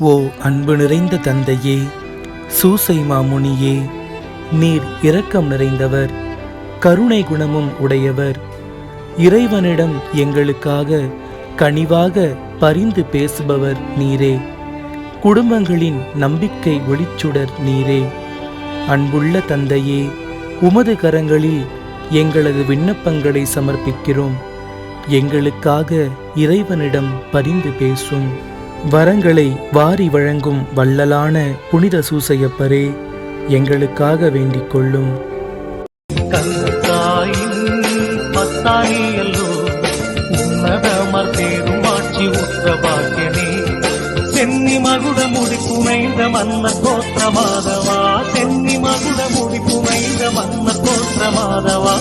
ஓ அன்பு நிறைந்த தந்தையே சூசை மாமுனியே நீர் இரக்கம் நிறைந்தவர் கருணை குணமும் உடையவர். இறைவனிடம் எங்களுக்காக கனிவாக பரிந்து பேசுபவர் நீரே. குடும்பங்களின் நம்பிக்கை ஒளிச்சுடர் நீரே. அன்புள்ள தந்தையே உமது கரங்களில் எங்களது விண்ணப்பங்களை சமர்ப்பிக்கிறோம். எங்களுக்காக இறைவனிடம் பரிந்து பேசும். வரங்களை வாரி வழங்கும் வள்ளலான புனித சூசையப்பரே எங்களுக்காக வேண்டிக் கொள்ளும். கந்தாயின் பத்தாயியல்லோ சென்னி மகுட முடி புனைந்த மன்னர் கோத்திர மாதவா சென்னி மகுட முடி புனைந்த கோத்திர மாதவா